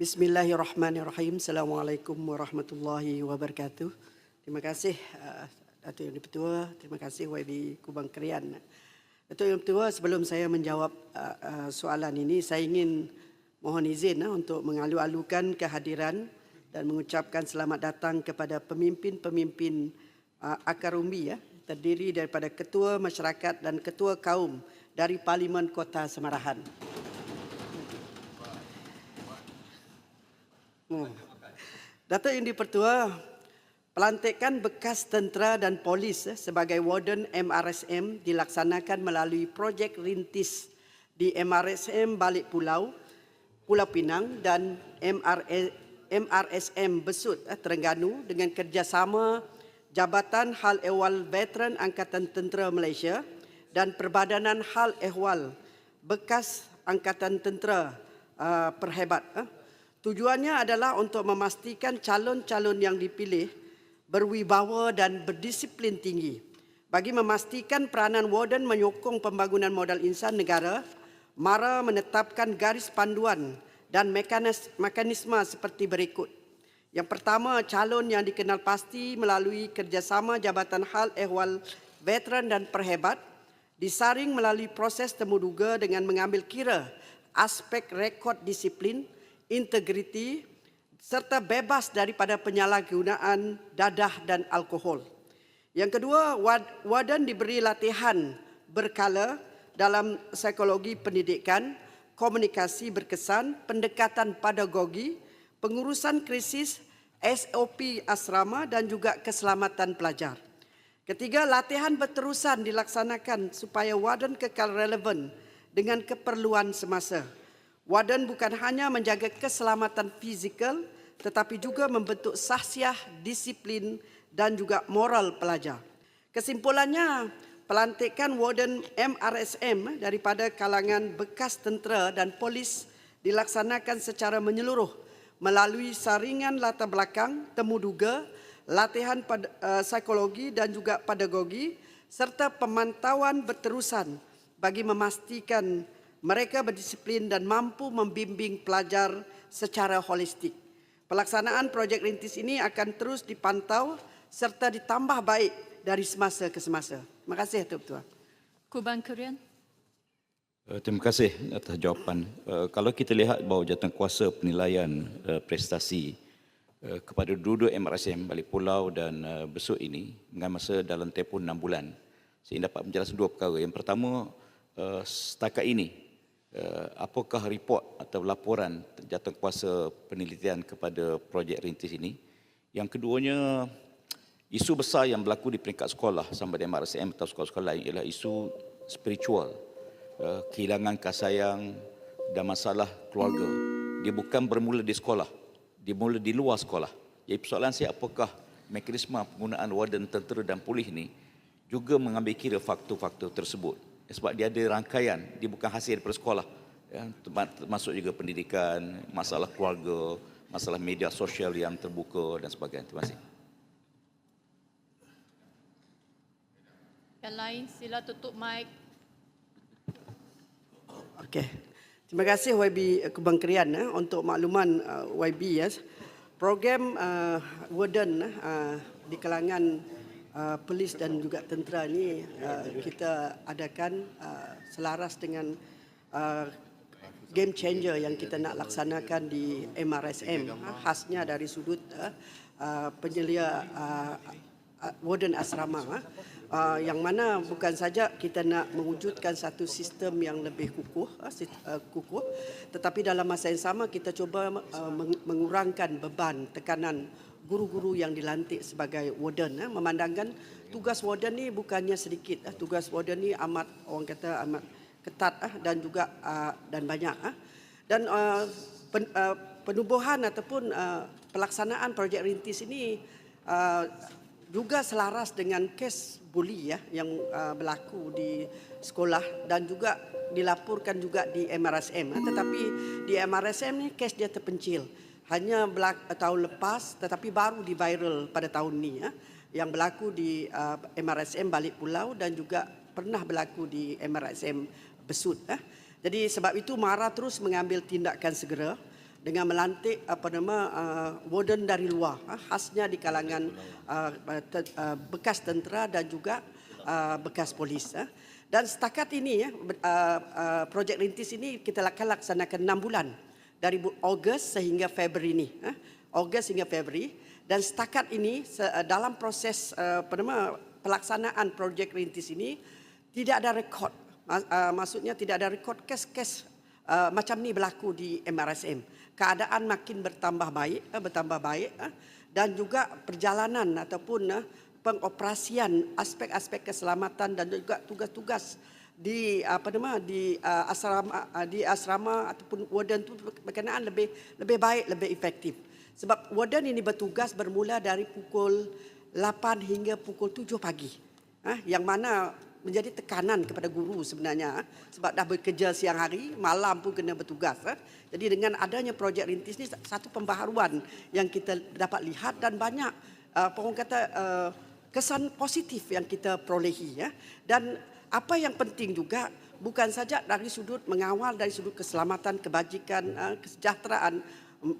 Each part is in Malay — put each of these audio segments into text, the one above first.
Bismillahirrahmanirrahim. Assalamualaikum warahmatullahi wabarakatuh. Terima kasih uh, Datuk Yang Dipertua. Terima kasih YB Kubang Kerian. Datuk Yang Dipertua, sebelum saya menjawab uh, uh, soalan ini, saya ingin mohon izin uh, untuk mengalu-alukan kehadiran dan mengucapkan selamat datang kepada pemimpin-pemimpin uh, Akar Umbi ya, terdiri daripada ketua masyarakat dan ketua kaum dari Parlimen Kota Semarahan. Hmm. Datuk Yang Dipertua, pelantikan bekas tentera dan polis eh, sebagai warden MRSM dilaksanakan melalui projek rintis di MRSM Balik Pulau, Pulau Pinang dan MRSM Besut eh, Terengganu dengan kerjasama Jabatan Hal Ehwal Veteran Angkatan Tentera Malaysia dan Perbadanan Hal Ehwal Bekas Angkatan Tentera uh, Perhebat. Uh, Tujuannya adalah untuk memastikan calon-calon yang dipilih berwibawa dan berdisiplin tinggi bagi memastikan peranan warden menyokong pembangunan modal insan negara mara menetapkan garis panduan dan mekanisme seperti berikut. Yang pertama, calon yang dikenal pasti melalui kerjasama Jabatan Hal Ehwal Veteran dan Perhebat disaring melalui proses temuduga dengan mengambil kira aspek rekod disiplin, integriti serta bebas daripada penyalahgunaan dadah dan alkohol. Yang kedua, wadan diberi latihan berkala dalam psikologi pendidikan, komunikasi berkesan, pendekatan pedagogi, pengurusan krisis, SOP asrama dan juga keselamatan pelajar. Ketiga, latihan berterusan dilaksanakan supaya wadan kekal relevan dengan keperluan semasa. Wadan bukan hanya menjaga keselamatan fizikal tetapi juga membentuk sahsiah, disiplin dan juga moral pelajar. Kesimpulannya, pelantikan Warden MRSM daripada kalangan bekas tentera dan polis dilaksanakan secara menyeluruh melalui saringan latar belakang, temuduga, latihan uh, psikologi dan juga pedagogi serta pemantauan berterusan bagi memastikan mereka berdisiplin dan mampu membimbing pelajar secara holistik. Pelaksanaan projek rintis ini akan terus dipantau serta ditambah baik dari semasa ke semasa. Terima kasih, Tuan Ketua. Kuban Kurian. Uh, terima kasih atas jawapan. Uh, kalau kita lihat bahawa jatuh kuasa penilaian uh, prestasi kepada dua-dua MRSM Balik Pulau dan Besut ini dengan masa dalam tempoh enam bulan, saya dapat menjelaskan dua perkara. Yang pertama, setakat ini apakah report atau laporan jatuh kuasa penelitian kepada projek rintis ini. Yang keduanya, isu besar yang berlaku di peringkat sekolah sama dengan MRSM atau sekolah-sekolah lain ialah isu spiritual. Uh, kehilangan kasayang dan masalah keluarga. Dia bukan bermula di sekolah. Dia mula di luar sekolah. Jadi persoalan saya apakah mekanisme penggunaan warden tentera dan polis ini juga mengambil kira faktor-faktor tersebut sebab dia ada rangkaian dia bukan hasil daripada sekolah. Ya termasuk juga pendidikan masalah keluarga masalah media sosial yang terbuka dan sebagainya. Terima kasih. Yang lain sila tutup mic. Okey. Terima kasih YB Kebangkerian eh, untuk makluman uh, YB ya program uh, warden uh, di kalangan uh, polis dan juga tentera ini uh, kita adakan uh, selaras dengan uh, game changer yang kita nak laksanakan di MRSM khasnya dari sudut uh, uh, penyelia uh, uh, warden asrama uh, uh, yang mana bukan saja kita nak mewujudkan satu sistem yang lebih kukuh uh, uh kukuh tetapi dalam masa yang sama kita cuba uh, mengurangkan beban tekanan guru-guru yang dilantik sebagai warden eh, memandangkan tugas warden ni bukannya sedikit eh, tugas warden ni amat orang kata amat ketat eh, dan juga uh, dan banyak eh. dan uh, pen, uh, penubuhan ataupun uh, pelaksanaan projek rintis ini uh, juga selaras dengan kes buli ya yang uh, berlaku di sekolah dan juga dilaporkan juga di MRSM tetapi di MRSM ni kes dia terpencil hanya belak- tahun lepas tetapi baru di viral pada tahun ini ya yang berlaku di uh, MRSM Balik Pulau dan juga pernah berlaku di MRSM Besut ya. Jadi sebab itu Mara terus mengambil tindakan segera dengan melantik apa nama uh, warden dari luar uh, khasnya di kalangan uh, uh, bekas tentera dan juga uh, bekas polis uh. dan setakat ini ya uh, uh, projek rintis ini kita akan laksanakan 6 bulan dari Ogos sehingga Februari ini. Ogos hingga Februari. Dan setakat ini uh, dalam proses nama pelaksanaan projek rintis ini tidak ada rekod. Ma- maksudnya tidak ada rekod kes-kes macam ni berlaku di MRSM keadaan makin bertambah baik bertambah baik dan juga perjalanan ataupun pengoperasian aspek-aspek keselamatan dan juga tugas-tugas di apa nama di uh, asrama uh, di asrama ataupun warden tu berkenaan lebih lebih baik lebih efektif. Sebab warden ini bertugas bermula dari pukul 8 hingga pukul 7 pagi. Ha, yang mana menjadi tekanan kepada guru sebenarnya ha, sebab dah bekerja siang hari malam pun kena bertugas ha. jadi dengan adanya projek rintis ni satu pembaharuan yang kita dapat lihat dan banyak uh, orang kata uh, kesan positif yang kita perolehi ya dan apa yang penting juga bukan saja dari sudut mengawal dari sudut keselamatan kebajikan uh, kesejahteraan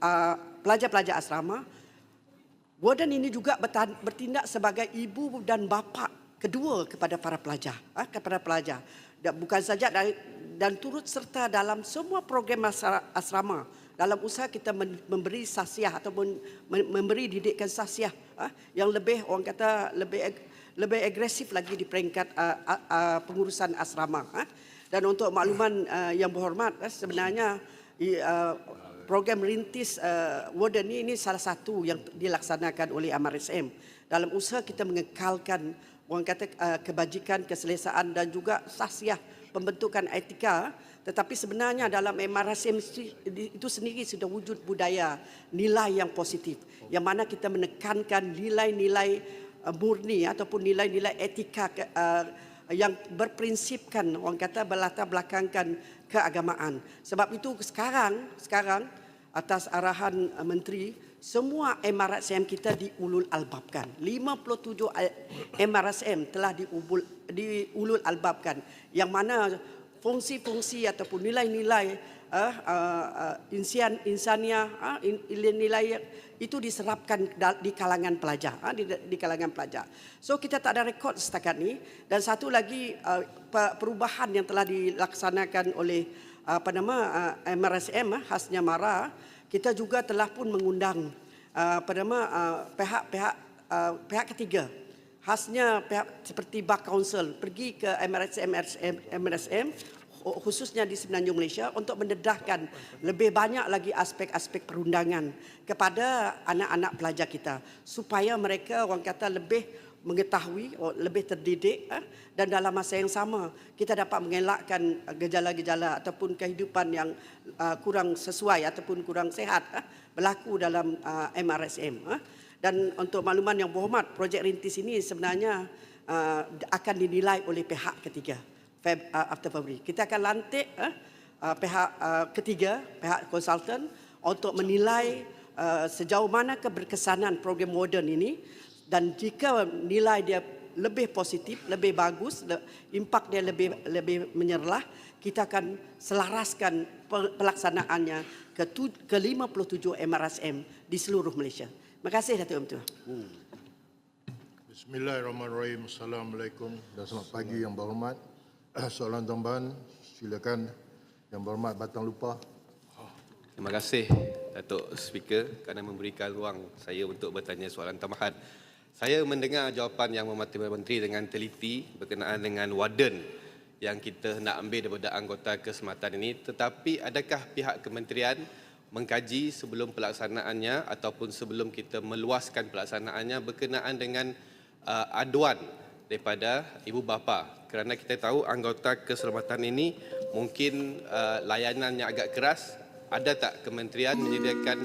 uh, pelajar-pelajar asrama Warden ini juga bertindak sebagai ibu dan bapa kedua kepada para pelajar, ah, kepada pelajar. Dan bukan saja dari, dan turut serta dalam semua program asra- asrama dalam usaha kita memberi sasiah ataupun memberi didikan sasiah ah, yang lebih orang kata lebih lebih agresif lagi di peringkat ah, ah, ah, pengurusan asrama. ah. Dan untuk makluman ah, yang berhormat, ah, sebenarnya ah, program rintis uh, warden ini, ini salah satu yang dilaksanakan oleh MRSM dalam usaha kita mengekalkan orang kata uh, kebajikan, keselesaan dan juga sasiah pembentukan etika tetapi sebenarnya dalam MRSM itu sendiri sudah wujud budaya nilai yang positif yang mana kita menekankan nilai-nilai uh, murni ataupun nilai-nilai etika uh, yang berprinsipkan orang kata berlatar belakangkan keagamaan. Sebab itu sekarang sekarang atas arahan uh, menteri semua MRSM kita diulul albabkan. 57 al- MRSM telah diubul, diulul albabkan yang mana fungsi-fungsi ataupun nilai-nilai uh, uh, uh, insian insania uh, nilai-nilai itu diserapkan di kalangan pelajar uh, di, di kalangan pelajar. So kita tak ada rekod setakat ni dan satu lagi uh, pe- perubahan yang telah dilaksanakan oleh uh, apa nama uh, MRSM uh, khasnya MARA kita juga telah pun mengundang uh, apa nama uh, pihak-pihak uh, pihak ketiga khasnya pihak seperti Bar Council pergi ke MRSM, MRSM khususnya di Semenanjung Malaysia untuk mendedahkan lebih banyak lagi aspek-aspek perundangan kepada anak-anak pelajar kita supaya mereka orang kata lebih mengetahui oh, lebih terdidik eh, dan dalam masa yang sama kita dapat mengelakkan eh, gejala-gejala ataupun kehidupan yang uh, kurang sesuai ataupun kurang sehat eh, berlaku dalam MRSM eh. dan untuk makluman yang berhormat projek rintis ini sebenarnya akan dinilai oleh pihak ketiga Feb, uh, after February. Kita akan lantik uh, uh, pihak uh, ketiga, pihak konsultan untuk menilai uh, sejauh mana keberkesanan program moden ini dan jika nilai dia lebih positif, lebih bagus, le- impak dia lebih lebih menyerlah, kita akan selaraskan pe- pelaksanaannya ke, tu, ke 57 MRSM di seluruh Malaysia. Terima kasih Datuk Mentua. Bismillahirrahmanirrahim. Assalamualaikum dan selamat pagi yang berhormat. Soalan tambahan silakan yang berhormat Batang Lupa. Terima kasih Datuk Speaker kerana memberikan ruang saya untuk bertanya soalan tambahan. Saya mendengar jawapan yang memerhati Menteri dengan teliti berkenaan dengan warden yang kita nak ambil daripada anggota keselamatan ini tetapi adakah pihak kementerian mengkaji sebelum pelaksanaannya ataupun sebelum kita meluaskan pelaksanaannya berkenaan dengan uh, aduan daripada ibu bapa. Kerana kita tahu anggota keselamatan ini mungkin uh, layanannya agak keras. Ada tak kementerian menyediakan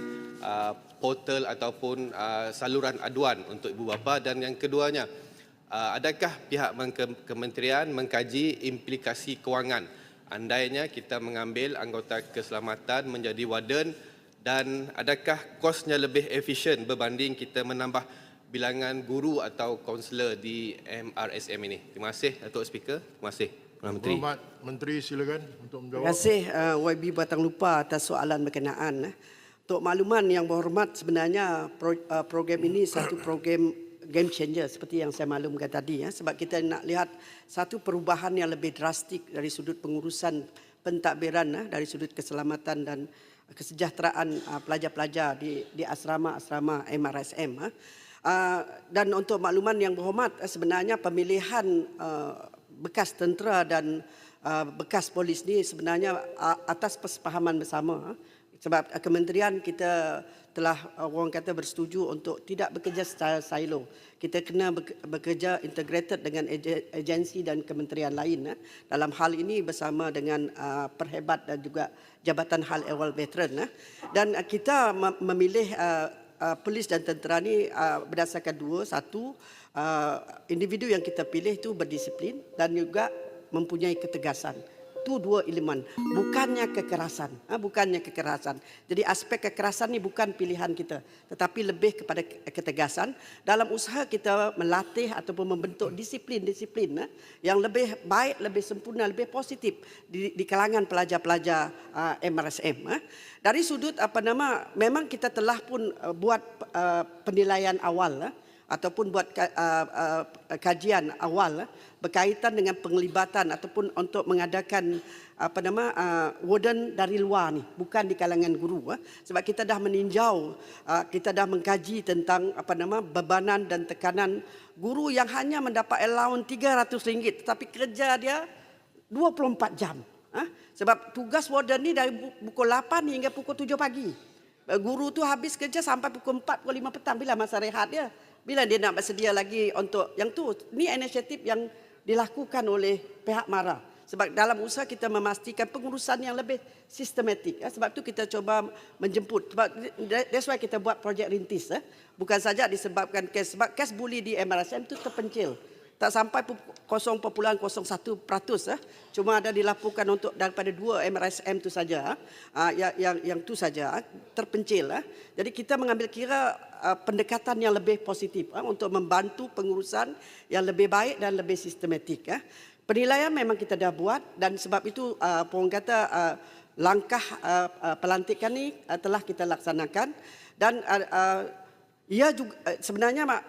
uh, portal ataupun uh, saluran aduan untuk ibu bapa? Dan yang keduanya uh, adakah pihak kementerian mengkaji implikasi kewangan? Andainya kita mengambil anggota keselamatan menjadi warden dan adakah kosnya lebih efisien berbanding kita menambah bilangan guru atau kaunselor di MRSM ini. Terima kasih Datuk Speaker. Terima kasih Perdana Menteri. Berhormat Menteri silakan untuk Terima menjawab. kasih uh, YB Batang Lupa atas soalan berkenaan. eh. Untuk makluman yang berhormat sebenarnya pro, uh, program ini satu program game changer seperti yang saya maklumkan tadi ya sebab kita nak lihat satu perubahan yang lebih drastik dari sudut pengurusan pentadbiran ya, dari sudut keselamatan dan kesejahteraan uh, pelajar-pelajar di di asrama-asrama MRSM ha. Uh, dan untuk makluman yang berhormat eh, sebenarnya pemilihan uh, bekas tentera dan uh, bekas polis ni sebenarnya atas persefahaman bersama sebab kementerian kita telah orang kata bersetuju untuk tidak bekerja secara silo. Kita kena bek- bekerja integrated dengan ag- agensi dan kementerian lain eh, dalam hal ini bersama dengan Perhebat dan juga Jabatan Hal Ehwal Veteran eh. Dan kita mem- memilih uh, polis dan tentera ni uh, berdasarkan dua. Satu uh, individu yang kita pilih itu berdisiplin dan juga mempunyai ketegasan itu dua elemen. Bukannya kekerasan. Ha, bukannya kekerasan. Jadi aspek kekerasan ni bukan pilihan kita. Tetapi lebih kepada ke- ketegasan. Dalam usaha kita melatih ataupun membentuk disiplin-disiplin ha, yang lebih baik lebih sempurna lebih positif di, di kalangan pelajar-pelajar MRSM ha. dari sudut apa nama memang kita telah pun uh, buat uh, penilaian awal ha, ataupun buat uh, uh, kajian awal uh, berkaitan dengan penglibatan ataupun untuk mengadakan apa nama uh, warden dari luar ni bukan di kalangan guru uh, sebab kita dah meninjau kita dah mengkaji tentang apa nama bebanan dan tekanan guru yang hanya mendapat allowance RM300 tetapi kerja dia 24 jam ha? sebab tugas warden ni dari pukul 8 hingga pukul 7 pagi. Guru tu habis kerja sampai pukul 4 pukul 5 petang bila masa rehat dia bila dia nak bersedia lagi untuk yang tu ni inisiatif yang dilakukan oleh pihak MARA sebab dalam usaha kita memastikan pengurusan yang lebih sistematik ya. sebab tu kita cuba menjemput sebab that's why kita buat projek rintis ya. bukan saja disebabkan kes sebab kes buli di MRSM tu terpencil tak sampai pu- 0.01% eh. cuma ada dilaporkan untuk daripada dua MRSM tu saja ah, yang yang yang tu saja ah, terpencil eh. jadi kita mengambil kira ah, pendekatan yang lebih positif ah, untuk membantu pengurusan yang lebih baik dan lebih sistematik eh. penilaian memang kita dah buat dan sebab itu ah, apa orang kata ah, langkah ah, ah, pelantikan ni ah, telah kita laksanakan dan ah, ah, ia juga ah, sebenarnya mak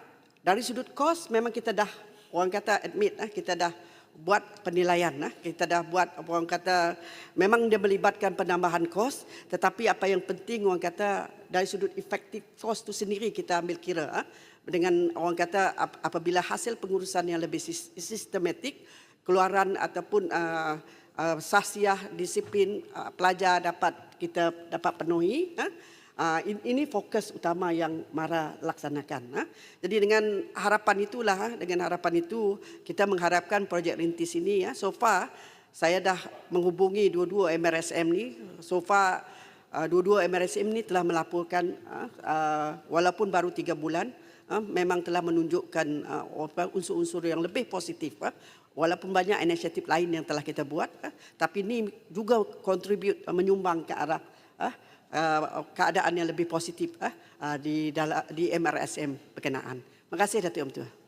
dari sudut kos memang kita dah orang kata admit ah kita dah buat penilaian ah. Kita dah buat orang kata memang dia melibatkan penambahan kos tetapi apa yang penting orang kata dari sudut efektif kos tu sendiri kita ambil kira ah. Dengan orang kata ap- apabila hasil pengurusan yang lebih sis- sistematik keluaran ataupun uh, uh, sahsiah disiplin uh, pelajar dapat kita dapat penuhi ah Uh, ini fokus utama yang Mara laksanakan. Ha? Jadi dengan harapan itulah, ha, dengan harapan itu kita mengharapkan projek rintis ini. Ya. So far saya dah menghubungi dua-dua MRSM ni. So far dua-dua MRSM ni telah melaporkan walaupun baru tiga bulan, memang telah menunjukkan unsur-unsur yang lebih positif. Walaupun banyak inisiatif lain yang telah kita buat, tapi ini juga contribute menyumbang ke arah uh, keadaan yang lebih positif uh, uh, di dalam di MRSM berkenaan. Terima kasih Datuk Pertua.